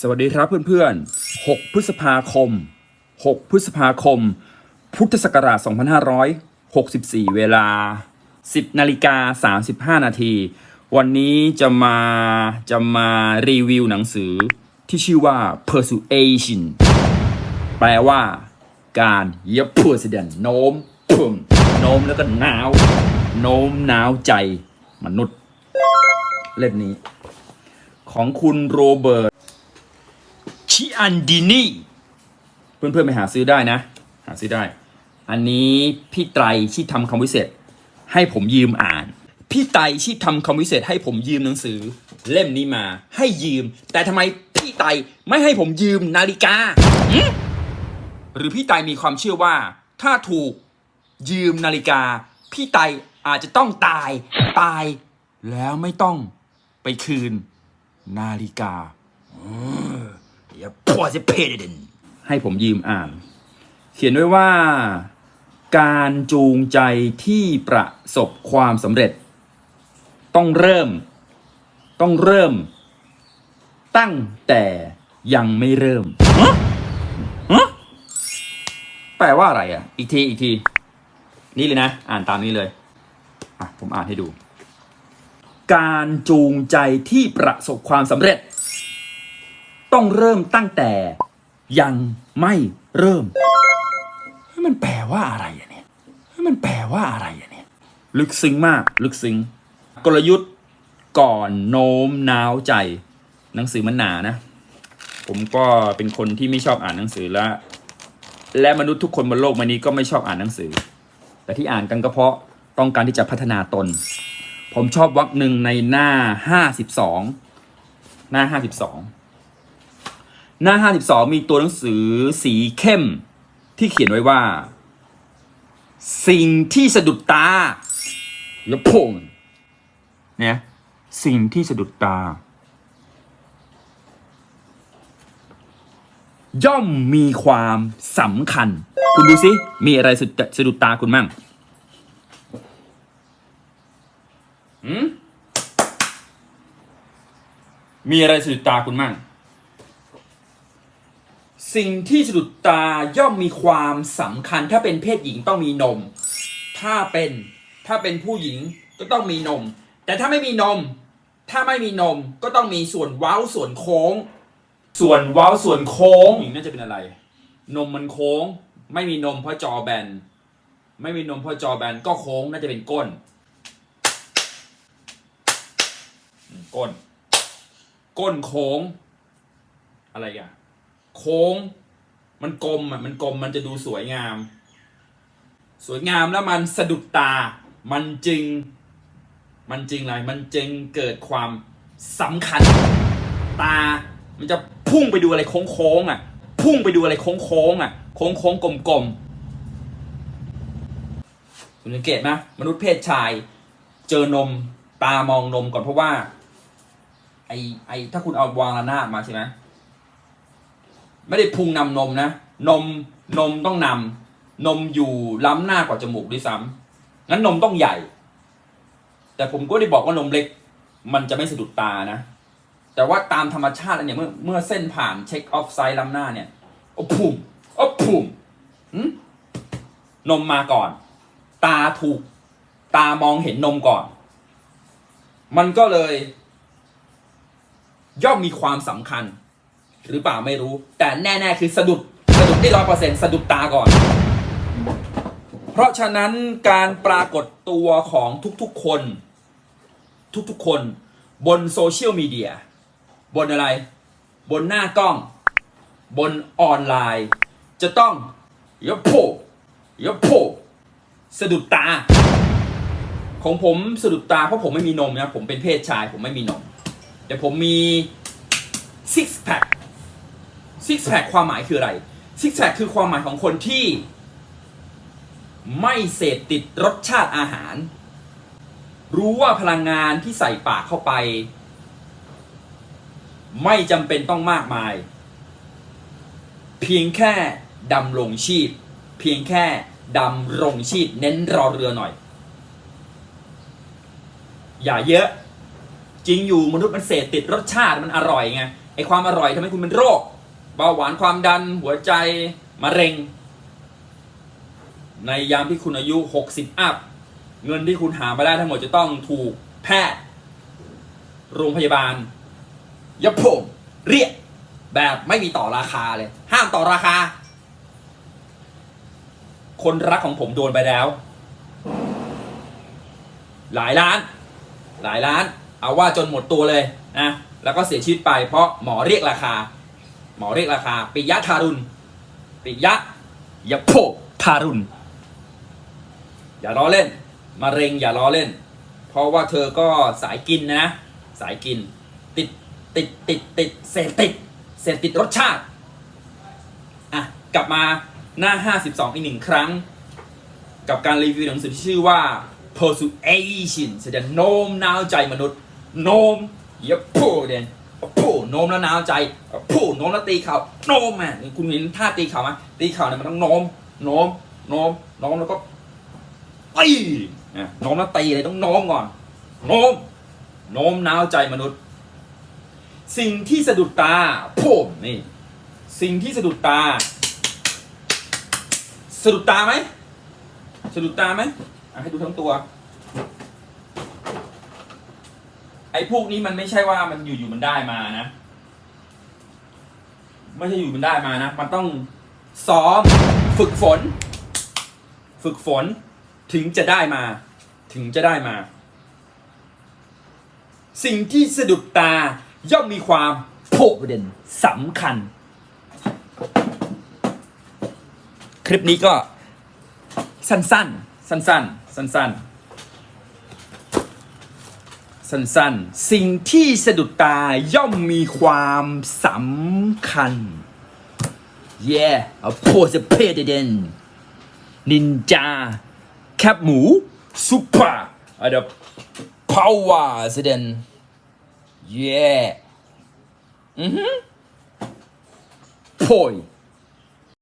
สวัสดีครับเพื่อนๆ 6 พฤษภาคม 6 พฤษภาคม พุทธศักราช 2564 เวลา 10 นาฬิกา 35 นาที วันนี้จะมา จะมารีวิวหนังสือที่ชื่อว่า Persuasion แปลว่า การเย็บผู้เสดนโน้มพุ่มโน้มแล้วก็หนาว โน้มหนาวใจมนุษย์ เล่มนี้ ของคุณโรเบิร์ต อันดินีเพื่อนๆไปหาซื้อได้นะ หาซื้อได้ อันนี้พี่ไตรที่ทำคำวิเศษ ให้ผมยืมอ่าน พี่ไตรที่ทำคำวิเศษให้ผมยืมหนังสือ เล่มนี้มาให้ยืม แต่ทำไมพี่ไตรไม่ให้ผมยืมนาฬิกาหรือพี่ไตรมีความเชื่อว่า ถ้าถูกยืมนาฬิกา พี่ไตรอาจจะต้องตายตาย แล้วไม่ต้องไปคืนนาฬิกา พอจะเพดเดนให้ผมยืมอ่าน เขียนไว้ว่า การจูงใจที่ประสบความสำเร็จ ต้องเริ่ม ต้องเริ่ม ตั้งแต่ยังไม่เริ่มแปลว่าอะไรอะ อีกทีอีกที นี่เลยนะ อ่านตามนี้เลยอะผมอ่านให้ดู การจูงใจที่ประสบความสำเร็จ ต้องเริ่มตั้งแต่ ยังไม่เริ่มเฮ้ยมันแปลว่าอะไรอะเนี่ยเฮ้ยมันแปลว่าอะไรอะเนี่ยลึกซึ้งมาก ลึกซึ้งกลยุทธ์ก่อนโน้มน้าวใจ หนังสือมันหนานะ ผมก็เป็นคนที่ไม่ชอบอ่านหนังสือและและมนุษย์ทุกคนบนโลกใบนี้ก็ไม่ชอบอ่านหนังสือ แต่ที่อ่านกันก็เพราะต้องการที่จะพัฒนาตน ผมชอบวรรคหนึ่งในหน้าห้าสิบสองหน้าห้าสิบสอง หน้า 52 มีตัวหนังสือสีเข้ม ที่เขียนไว้ว่า สิ่งที่สะดุดตาแล้วพงเนี่ยสิ่งที่สะดุดตา ย่อมมีความสำคัญ คุณดูสิมีอะไรสะดุดสะดุดตาคุณมั่งมีอะไรสะดุดตาคุณมั่ง สิ่งที่สะดุดตาย่อมมีความสำคัญ ถ้าเป็นเพศหญิงต้องมีนม ถ้าเป็นถ้าเป็นผู้หญิงก็ต้องมีนม แต่ถ้าไม่มีนม ถ้าไม่มีนมก็ต้องมีส่วนเว้าส่วนโค้ง ส่วนเว้าส่วนโค้งหญิงน่าจะเป็นอะไร นมมันโค้ง ไม่มีนมเพราะจอแบน ไม่มีนมเพราะจอแบนก็โค้งน่าจะเป็นก้นอืมก้น ก้นโค้ง อะไรอะ โค้ง มันกลมอะมันกลมมันจะดูสวยงาม สวยงามแล้วมันสะดุดตา มันจึง มันจริงอะไรมันจึงเกิดความสำคัญตา มันจะพุ่งไปดูอะไรโค้งๆอะ พุ่งไปดูอะไรโค้งๆอะ โค้งๆกลมๆคุณสังเกตไหมมนุษย์เพศชาย เจอนมตามองนมก่อนเพราะว่า ไอไอถ้าคุณเอาวางระนาบมาใช่ไหม ไม่ได้พุงนำนมนะ นมนมต้องนำนมอยู่ล้ำหน้ากว่าจมูกด้วยซ้ำงั้นนมต้องใหญ่ แต่ผมก็ได้บอกว่านมเล็ก มันจะไม่สะดุดตานะ แต่ว่าตามธรรมชาติเนี่ยเมื่อเมื่อเส้นผ่านเช็คออฟไซด์ล้ำหน้าเนี่ยโอ้พุ่มโอ้พุ่มหึนมมาก่อน ตาถูก ตามองเห็นนมก่อน มันก็เลย ย่อมมีความสำคัญ หรือเปล่าไม่รู้ แต่แน่ๆคือสะดุดสะดุดได้ร้อยเปอร์เซ็นต์สะดุดตาก่อน เพราะฉะนั้นการปรากฏตัวของทุกๆคน ทุกๆคน บนโซเชียลมีเดียบนอะไร บนหน้ากล้อง บนออนไลน์ จะต้องยกโผยกโผสะดุดตา ของผมสะดุดตา เพราะผมไม่มีนมนะผมเป็นเพศชาย ผมไม่มีนม แต่ผมมี six pack six pack ค ซิกแซกความหมายคืออะไร six pack คือความหมายของคนที่ ไม่เสพติดรสชาติอาหาร รู้ว่าพลังงานที่ใส่ปากเข้าไป ไม่จำเป็นต้องมากมาย เพียงแค่ดำรงชีพ เพียงแค่ดำรงชีพเน้นรอเรือหน่อย อย่าเยอะ จริงอยู่มนุษย์มันเสพติดรสชาติมันอร่อยไงไอความอร่อยทำให้คุณเป็นโรค เบาหวานความดันหัวใจมะเร็ง ในยามที่คุณอายุ 60 อัพ เงินที่คุณหามาได้ทั้งหมดจะต้องถูกแพทย์ โรงพยาบาลยับผมเรียกแบบไม่มีต่อราคาเลย ห้ามต่อราคา คนรักของผมโดนไปแล้ว หลายล้าน หลายล้าน เอาว่าจนหมดตัวเลยนะแล้วก็เสียชีวิตไปเพราะหมอเรียกราคา มอเรียกราคาปิยะทารุณปิยะยะโพทารุณอย่าล้อเล่นมะเร็งอย่าล้อเล่น เพราะว่าเธอก็สายกินนะ สายกิน ติดติดติดติดเสพติดเสพติดรสชาติอะกลับมาหน้า 52 อีกหนึ่งครั้ง กับการรีวิวหนังสือที่ชื่อว่า persuasion แสดงโน้มน้าวใจมนุษย์ โน้มอย่าพูดเด่น พูดโน้มแล้วน้าวใจพูดโน้มแล้วตีเข่าโน้มอะคุณเห็นท่าตีเข่าไหมตีเข่าเนี่ยมันต้องโน้มโน้มโน้มโน้มแล้วก็ตีอะโน้มแล้วตีเลยต้องโน้มก่อนโน้มโน้มน้าวใจมนุษย์ สิ่งที่สะดุดตาผมนี่ สิ่งที่สะดุดตา สะดุดตาไหมสะดุดตาไหมให้ดูทั้งตัว ไอ้พวกนี้มันไม่ใช่ว่ามันอยู่ๆมันได้มานะ ไม่ใช่อยู่มันได้มานะ มันต้องซ้อมฝึกฝน ฝึกฝนถึงจะได้มา ถึงจะได้มา สิ่งที่สะดุดตาย่อมมีความโผล่เด็นสำคัญ คลิปนี้ก็สั้นๆ สั้นๆ สั้นๆ สั้นๆ สิ่งที่สะดุดตาย่อมมีความสำคัญ yeah of course a p e t i d e n นินจาแคบหมูซุปเปอร์อะเด power เสดน yeah อือฮึโพย